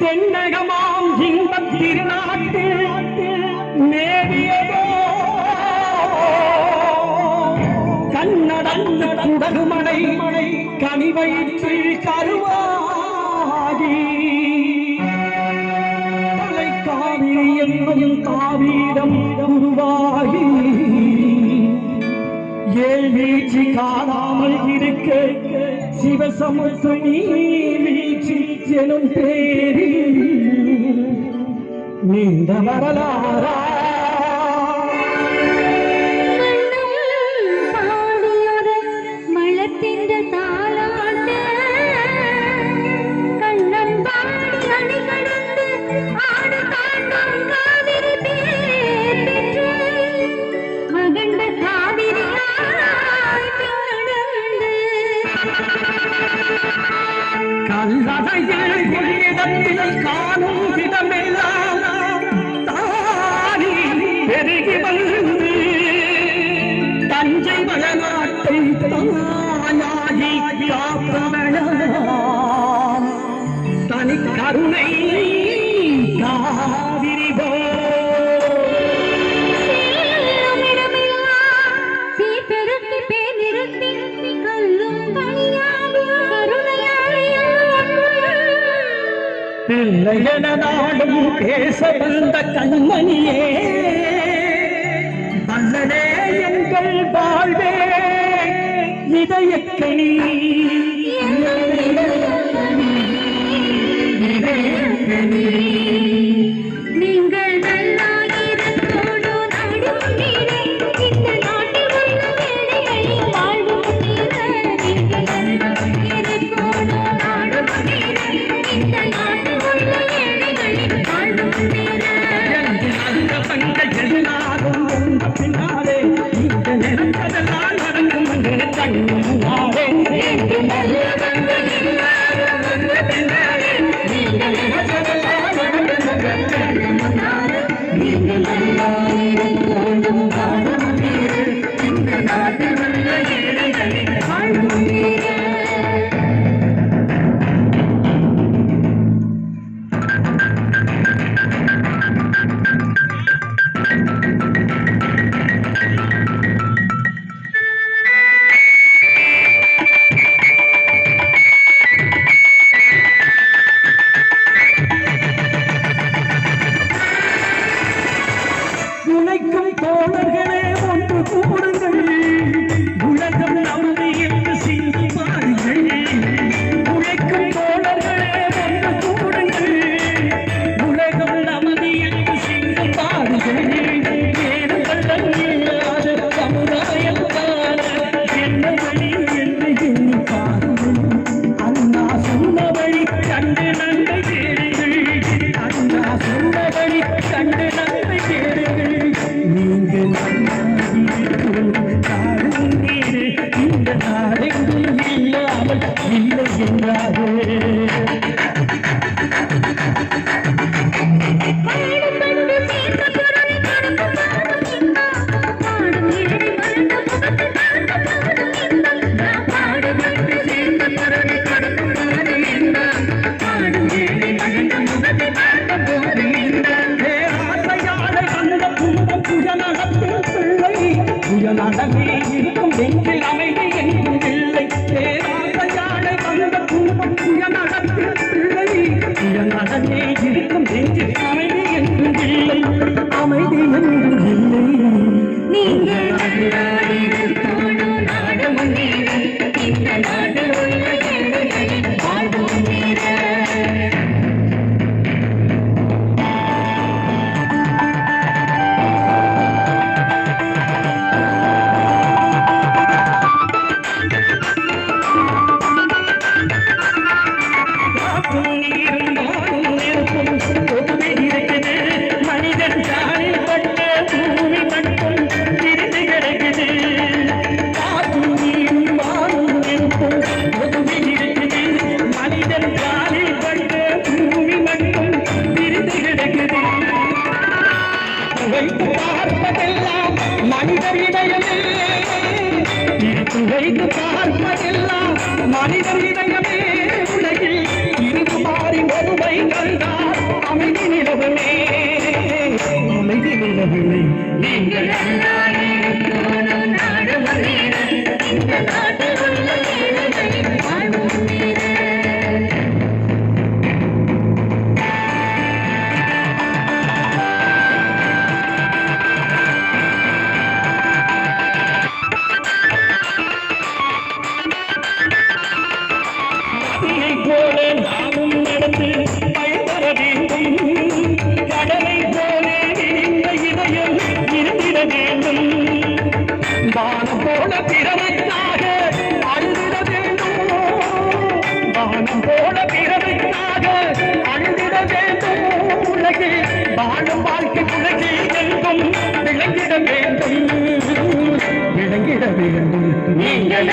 தென்னகமாம் இன்பத் திருநாட்டு நேடியதோ கண்ணடந்த குடகுமலை கனிவயிற்று கருவாகி. தலைக்காவிரி என்பதும் தாவீடம் உருவாகி. ஏழ்வீச்சு காணாமல் இருக்க ശിവസമുദ്രമീ വീക്ഷിച്ചനും തേരി നീണ്ട വരലാറാ பெருகி வந்து தஞ்சை வளநாட்டை தாயா என நாடும் பேச வந்த கண்மணியே. நல்லனே எங்கள் வாழ்வே. இதயக்கணி இதயக்கணி Amen. நாடெங்கு இல்லாமல் இல்லை என்றாரே நடந்தே இருக்கும் வெங்கில் அமை Thank you. துவைத்து பார்ப்பதெல்லாம் மனித இதயமே. இரு துவைத்து பார்ப்பதெல்லாம் மனித இதயமே. உலகில் இரு மாறி ஒருமை கண்டால் அமைதி நிலவுமே. அமைதி நிலவுமே. நீங்கள் நாடு போல பிறவைக்காக அழுதிட வேண்டும். வானம் போல பிறவைக்காக அழுதிட வேண்டும். உலகில் வாழும் வாழ்க்கை உலகில் எங்கும் விளங்கிட வேண்டும். விளங்கிட வேண்டும். நீங்கள்